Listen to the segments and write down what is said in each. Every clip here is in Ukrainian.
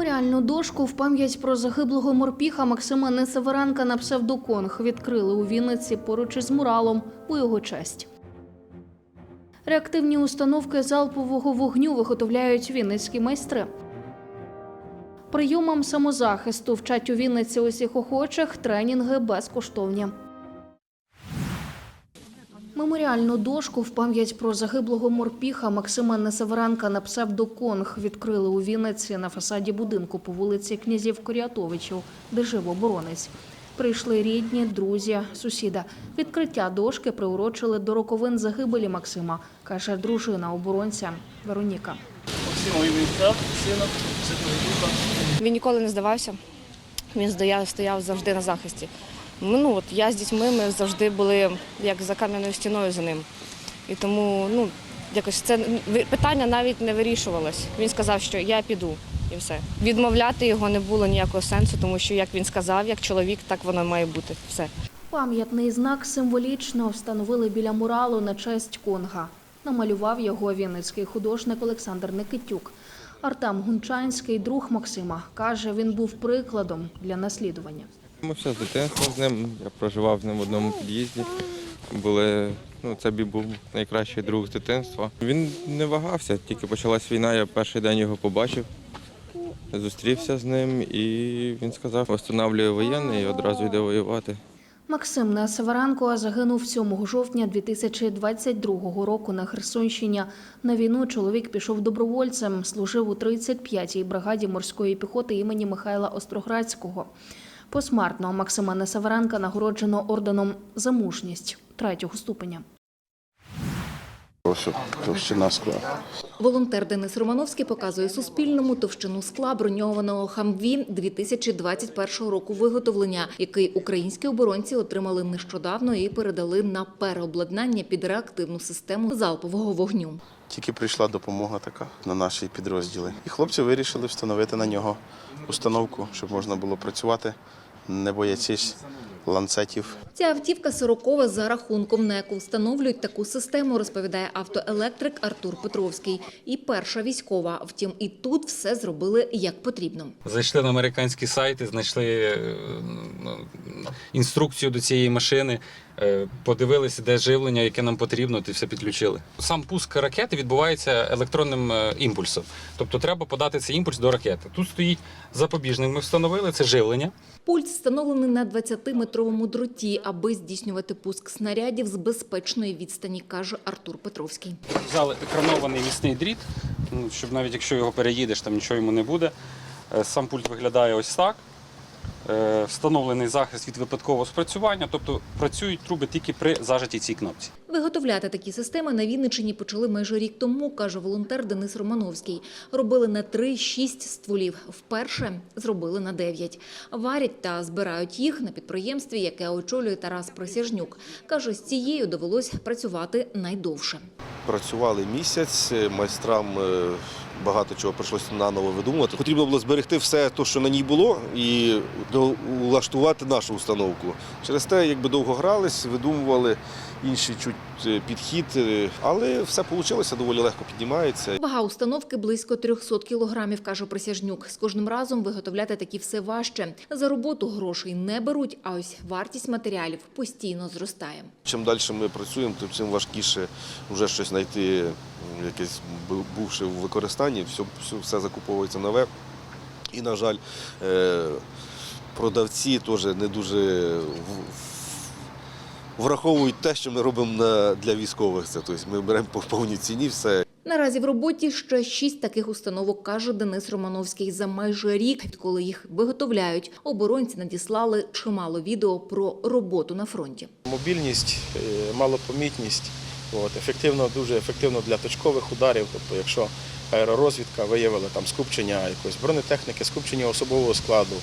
Меморіальну дошку в пам'ять про загиблого морпіха Максима Несеверенка на псевдоконг відкрили у Вінниці поруч із муралом у його честь. Реактивні установки залпового вогню виготовляють вінницькі майстри. Прийомам самозахисту вчать у Вінниці усіх охочих тренінги безкоштовні. Меморіальну дошку в пам'ять про загиблого морпіха Максима Несеверенка на псевдоконг відкрили у Вінниці на фасаді будинку по вулиці князів Корятовичів, де жив оборонець. Прийшли рідні, друзі, сусіда. Відкриття дошки приурочили до роковин загибелі Максима, каже дружина оборонця Вероніка. Він став сином Він ніколи не здавався. Він стояв завжди на захисті. Ну, от я з дітьми ми завжди були як за кам'яною стіною за ним. І тому ну, якось це питання навіть не вирішувалось. Він сказав, що я піду і все. Відмовляти його не було ніякого сенсу, тому що як він сказав, як чоловік, так воно має бути. Все. Пам'ятний знак символічно встановили біля муралу на честь Конга. Намалював його вінницький художник Олександр Никитюк. Артем Гунчанський, друг Максима, каже, він був прикладом для наслідування. Ми все з дитинства з ним. Я проживав з ним в одному під'їзді. Були, ну, це бі- був найкращий друг з дитинства. Він не вагався, тільки почалась війна, я перший день його побачив, зустрівся з ним і він сказав, встановлює воєнний і одразу йде воювати. Максим Несеверенко загинув 7 жовтня 2022 року на Херсонщині. На війну чоловік пішов добровольцем, служив у 35-й бригаді морської піхоти імені Михайла Остроградського. Посмертно Максима Несаверенка нагороджено орденом за мужність третього ступеня. Ось товщина скла. Волонтер Денис Романовський показує Суспільному товщину скла броньованого Хамві 2021 року виготовлення, який українські оборонці отримали нещодавно і передали на переобладнання під реактивну систему залпового вогню. Тільки прийшла допомога така на наші підрозділи. І хлопці вирішили встановити на нього установку, щоб можна було працювати, не боячись ланцетів. Ця автівка сорокова за рахунком НЕКу. Встановлюють таку систему, розповідає автоелектрик Артур Петровський. І перша військова. Втім, і тут все зробили як потрібно. Зайшли на американські сайти, знайшли е, інструкцію до цієї машини, подивилися, де живлення, яке нам потрібно, і все підключили. Сам пуск ракети відбувається електронним е, імпульсом. Тобто треба подати цей імпульс до ракети. Тут стоїть запобіжник, ми встановили це живлення. Пульт встановлений на 20-метровому дроті, аби здійснювати пуск снарядів з безпечної відстані, каже Артур Петровський. Взяли екранований міцний дріт, ну, щоб навіть якщо його переїдеш, там нічого йому не буде. Е, Сам пульт виглядає ось так. Е, Встановлений захист від випадкового спрацювання, тобто працюють труби тільки при зажатій цій кнопці. Виготовляти такі системи на Вінниччині почали майже рік тому, каже волонтер Денис Романовський. Робили на 3-6 стволів. Вперше зробили на 9. Варять та збирають їх на підприємстві, яке очолює Тарас Присяжнюк. Каже, з цією довелось працювати найдовше. Працювали місяць, майстрам е, багато чого прийшлося наново видумувати. Потрібно було зберегти все те, що на ній було, і улаштувати нашу установку. Через те, якби довго грались, видумували інший чуть е, підхід, е, але все вийшло, доволі легко піднімається. Вага установки близько 300 кілограмів, каже Присяжнюк. З кожним разом виготовляти такі все важче. За роботу грошей не беруть, а ось вартість матеріалів постійно зростає. Чим далі ми працюємо, тим важкіше вже щось знайти, якесь бу- бувше в використанні, все, все, все закуповується нове. І, на жаль, е, продавці теж не дуже в- враховують те, що ми робимо на- для військових. Це тобто ми беремо по повній ціні все. Наразі в роботі ще шість таких установок, каже Денис Романовський. За майже рік, відколи їх виготовляють, оборонці надіслали чимало відео про роботу на фронті. Мобільність, е, малопомітність, от, ефективно, дуже ефективно для точкових ударів. Тобто, якщо аеророзвідка виявила там скупчення якоїсь бронетехніки, скупчення особового складу,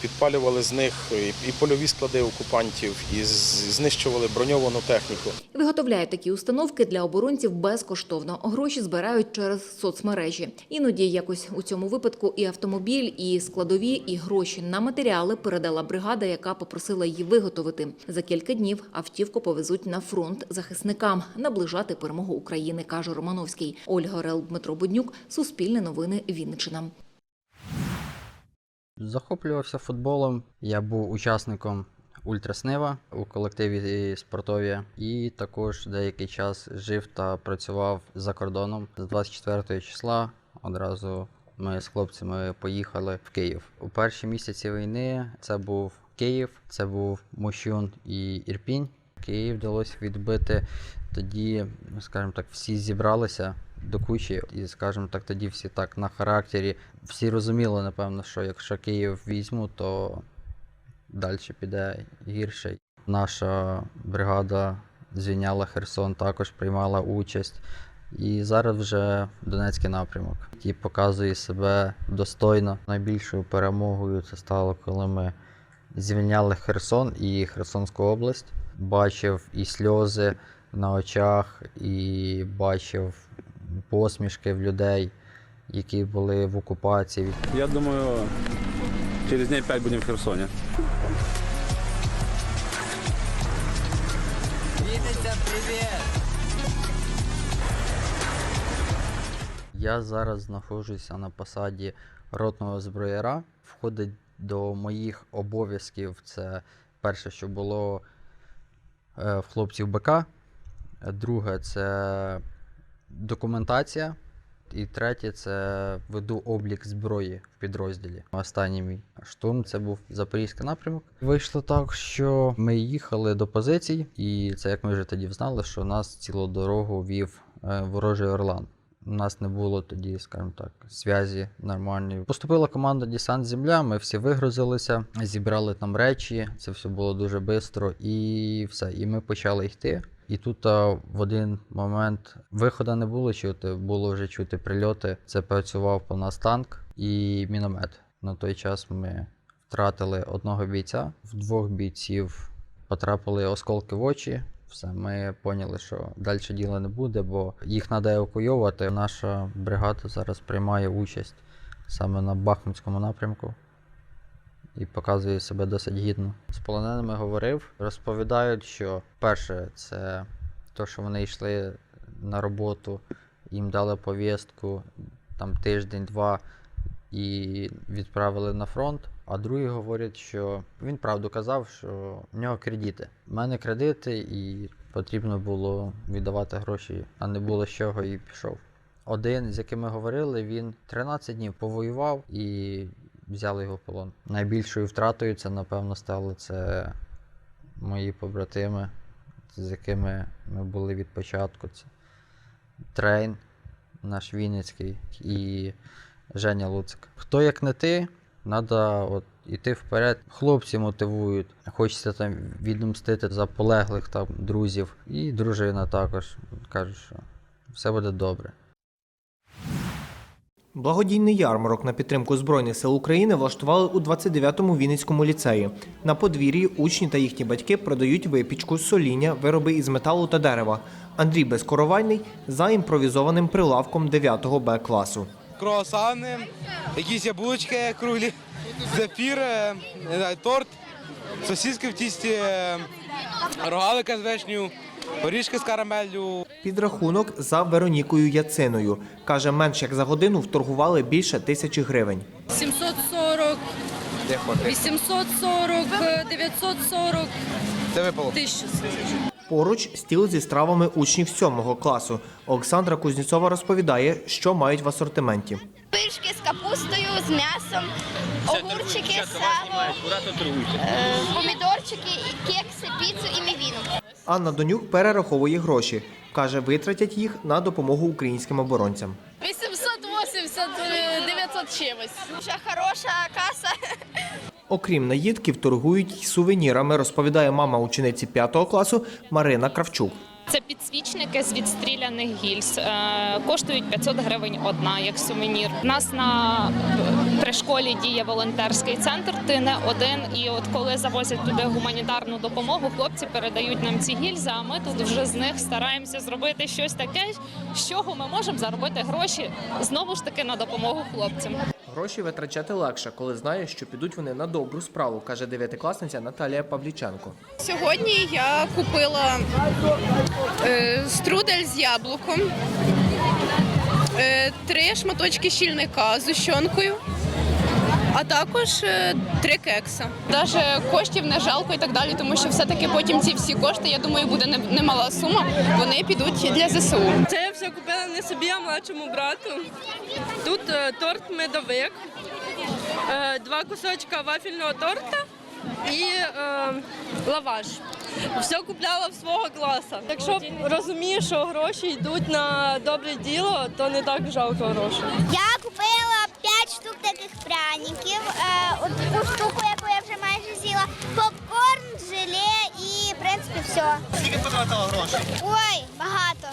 підпалювали з них і, і польові склади окупантів, і знищували броньовану техніку. Виготовляють такі установки для оборонців безкоштовно. Гроші збирають через соцмережі. Іноді якось у цьому випадку і автомобіль, і складові, і гроші на матеріали передала бригада, яка попросила її виготовити. За кілька днів автівку повезуть на фронт захисникам наближати перемогу України, каже Романовський. Ольга Орел, Дмитро Буднюк, Суспільне новини, Вінниччина. Захоплювався футболом. Я був учасником Ультраснива у колективі спортові і також деякий час жив та працював за кордоном. З 24 числа одразу ми з хлопцями поїхали в Київ. У перші місяці війни це був Київ, це був Мощун і Ірпінь. Київ вдалося відбити. Тоді, скажімо так, всі зібралися до кучі, і, скажімо так, тоді всі так на характері. Всі розуміли, напевно, що якщо Київ візьму, то далі піде гірше. Наша бригада звільняла Херсон, також приймала участь. І зараз вже Донецький напрямок, який показує себе достойно. Найбільшою перемогою це стало, коли ми звільняли Херсон і Херсонську область. Бачив і сльози на очах, і бачив посмішки в людей, які були в окупації. Я думаю, через дней 5 будем в Херсоне. Я зараз знаходжуся на посаді ротного зброяра. Входить до моїх обов'язків. Це перше, що було е, в хлопців БК. Друге це документація. І третє це веду облік зброї в підрозділі. Останній мій штурм це був запорізький напрямок. Вийшло так, що ми їхали до позицій, і це як ми вже тоді знали, що нас цілу дорогу вів е, ворожий Орлан. У нас не було тоді, скажімо так, зв'язі нормальної. Поступила команда Десант Земля, ми всі вигрузилися, зібрали там речі, це все було дуже швидко і все. І ми почали йти. І тут а, в один момент виходу не було чути, було вже чути прильоти. Це працював по нас танк і міномет. На той час ми втратили одного бійця, в двох бійців потрапили осколки в очі. Все, ми поняли, що далі діла не буде, бо їх треба евакуйовувати. Наша бригада зараз приймає участь саме на Бахмутському напрямку і показує себе досить гідно. З полоненими говорив, розповідають, що перше, це те, що вони йшли на роботу, їм дали повістку там тиждень-два і відправили на фронт. А другі говорять, що він правду казав, що в нього кредити. У мене кредити, і потрібно було віддавати гроші, а не було з чого і пішов. Один, з яким ми говорили, він 13 днів повоював і взяли його в полон. Найбільшою втратою це, напевно, стало це мої побратими, з якими ми були від початку. Це Трейн, наш Вінницький і Женя Луцик. Хто як не ти, треба от іти вперед. Хлопці мотивують. Хочеться там відомстити за полеглих там друзів. І дружина також каже, що все буде добре. Благодійний ярмарок на підтримку Збройних сил України влаштували у 29-му Вінницькому ліцеї. На подвір'ї учні та їхні батьки продають випічку, соління, вироби із металу та дерева. Андрій Безкоровальний за імпровізованим прилавком 9-го Б класу. Круасани, якісь яблучки круглі, зефір, е, не знаю, торт, сосиски в тісті, е, рогалика з вишнею, горішки з карамеллю. Підрахунок за Веронікою Яциною. Каже, менш як за годину вторгували більше тисячі гривень. 740, 840, 940, Це випало. 1000. Поруч стіл зі стравами учнів 7 класу. Олександра Кузнєцова розповідає, що мають в асортименті. Пиршки з капустою, з м'ясом, огурчики, сало, е, помідорчики, кекси, піцу і мівіну. Анна Донюк перераховує гроші. Каже, витратять їх на допомогу українським оборонцям. 880, 900 чимось. Вже хороша каса. Окрім наїдків, торгують сувенірами, розповідає мама учениці 5 класу Марина Кравчук. Це підсвічники з відстріляних гільз. Е, Коштують 500 гривень одна як сувенір. У нас на при школі діє волонтерський центр. Ти не один. І от коли завозять туди гуманітарну допомогу, хлопці передають нам ці гільзи. А ми тут вже з них стараємося зробити щось таке, з чого ми можемо заробити гроші знову ж таки на допомогу хлопцям. Гроші витрачати легше, коли знаєш, що підуть вони на добру справу, каже дев'ятикласниця Наталія Павліченко. Сьогодні я купила е, струдель з яблуком, е, три шматочки щільника з ущонкою, а також е, три кекса. Навіть коштів не жалко і так далі, тому що все-таки потім ці всі кошти, я думаю, буде немала сума. Вони підуть для ЗСУ. Це я все купила не собі, а младшому брату. Тут е, торт медовик, е, два кусочка вафельного торта і лаваш. Все купляла в свого класу. Якщо розумієш, що гроші йдуть на добре діло, то не так жалко грошей. Купила 5 штук таких пряників, одну штуку, яку я вже майже з'їла, попкорн, желе і, в принципі, все. Скільки потратила грошей? Ой, багато.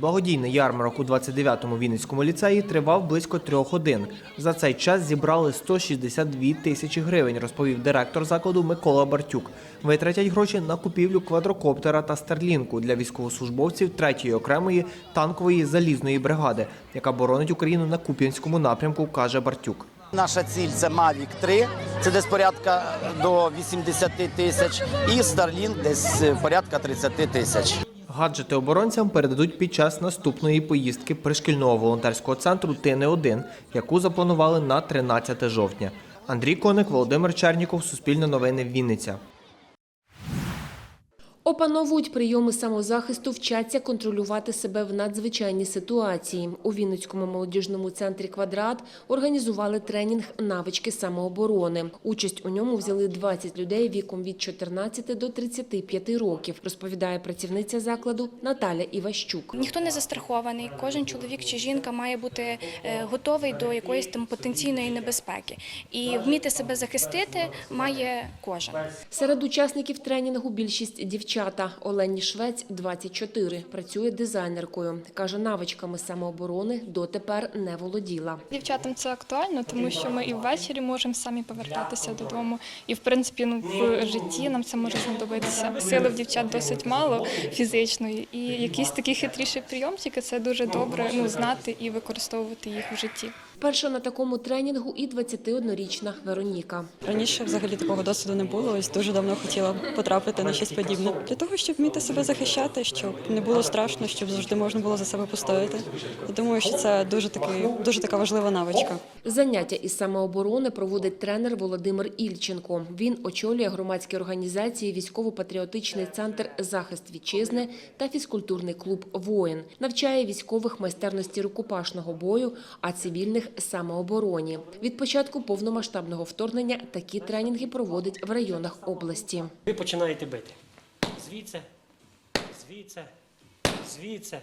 Благодійний ярмарок у 29-му Вінницькому ліцеї тривав близько трьох годин. За цей час зібрали 162 тисячі гривень, розповів директор закладу Микола Бартюк. Витратять гроші на купівлю квадрокоптера та старлінку для військовослужбовців 3-ї окремої танкової залізної бригади, яка боронить Україну на Куп'янському напрямку, каже Бартюк. Наша ціль це Mavic 3, це десь порядка до 80 тисяч, і Starlink десь е, порядка 30 тисяч. Гаджети оборонцям передадуть під час наступної поїздки пришкільного волонтерського центру «Ти не один», яку запланували на 13 жовтня. Андрій Коник, Володимир Черніков, Суспільне новини, Вінниця. Опановують прийоми самозахисту, вчаться контролювати себе в надзвичайній ситуації. У Вінницькому молодіжному центрі «Квадрат» організували тренінг «Навички самооборони». Участь у ньому взяли 20 людей віком від 14 до 35 років, розповідає працівниця закладу Наталя Іващук. Ніхто не застрахований. Кожен чоловік чи жінка має бути е, готовий до якоїсь там потенційної небезпеки. І вміти себе захистити має кожен. Серед учасників тренінгу більшість дівчата. Олені Швець, 24, працює дизайнеркою. Каже, навичками самооборони дотепер не володіла. Дівчатам це актуально, тому що ми і ввечері можемо самі повертатися додому. І в принципі, ну в житті нам це може знадобитися. Сили в дівчат досить мало фізичної, і якісь такі хитріші прийомчики це дуже добре ну, знати і використовувати їх в житті. Перша на такому тренінгу і 21-річна Вероніка. Раніше взагалі такого досвіду не було. Ось дуже давно хотіла потрапити на щось подібне для того, щоб вміти себе захищати, щоб не було страшно, щоб завжди можна було за себе постояти. Я думаю, що це дуже такий, дуже така важлива навичка. Заняття із самооборони проводить тренер Володимир Ільченко. Він очолює громадські організації Військово-патріотичний центр Захист вітчизни та фізкультурний клуб Воїн. Навчає військових майстерності рукопашного бою, а цивільних самообороні. Від початку повномасштабного вторгнення такі тренінги проводить в районах області. Ви починаєте бити. Звідси, звідси, звідси,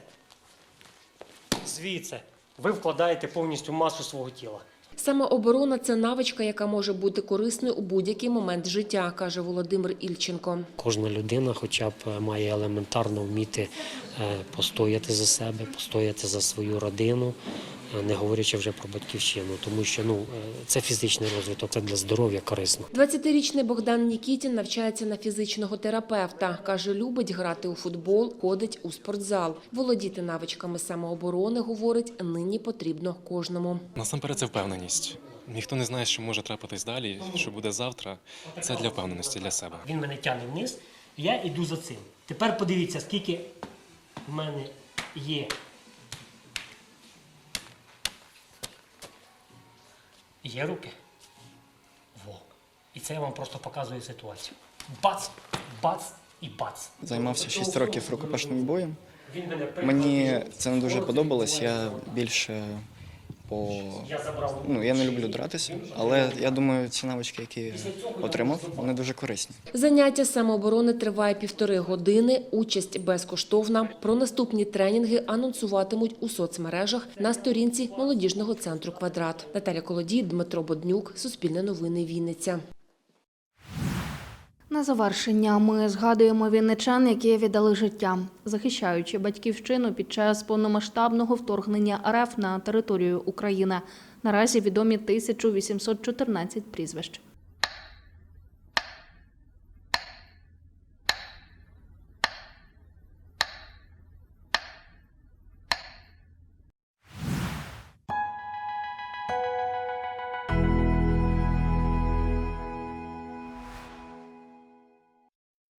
звідси. Ви вкладаєте повністю масу свого тіла. Самооборона це навичка, яка може бути корисною у будь-який момент життя, каже Володимир Ільченко. Кожна людина хоча б має елементарно вміти е, постояти за себе, постояти за свою родину, не говорячи вже про батьківщину, тому що ну, е, це фізичний розвиток, це для здоров'я корисно. 20-річний Богдан Нікітін навчається на фізичного терапевта. Каже, любить грати у футбол, ходить у спортзал. Володіти навичками самооборони, говорить, нині потрібно кожному. Насамперед це впевненість. Ніхто не знає, що може трапитись далі, що буде завтра. Це для впевненості для себе. Він мене тягне вниз, я йду за цим. Тепер подивіться, скільки в мене є. Є руки. Во. І це я вам просто показую ситуацію. Бац, бац і бац. Займався 6 років рукопашним боєм. Він мене Мені це не дуже подобалось. Я більше по ну я не люблю дратися, але я думаю, ці навички, які отримав, вони дуже корисні. Заняття самооборони триває півтори години. Участь безкоштовна. Про наступні тренінги анонсуватимуть у соцмережах на сторінці молодіжного центру «Квадрат». Наталя Колодій, Дмитро Боднюк, Суспільне новини, Вінниця. На завершення ми згадуємо вінничан, які віддали життя, захищаючи батьківщину під час повномасштабного вторгнення РФ на територію України. Наразі відомі 1814 прізвищ.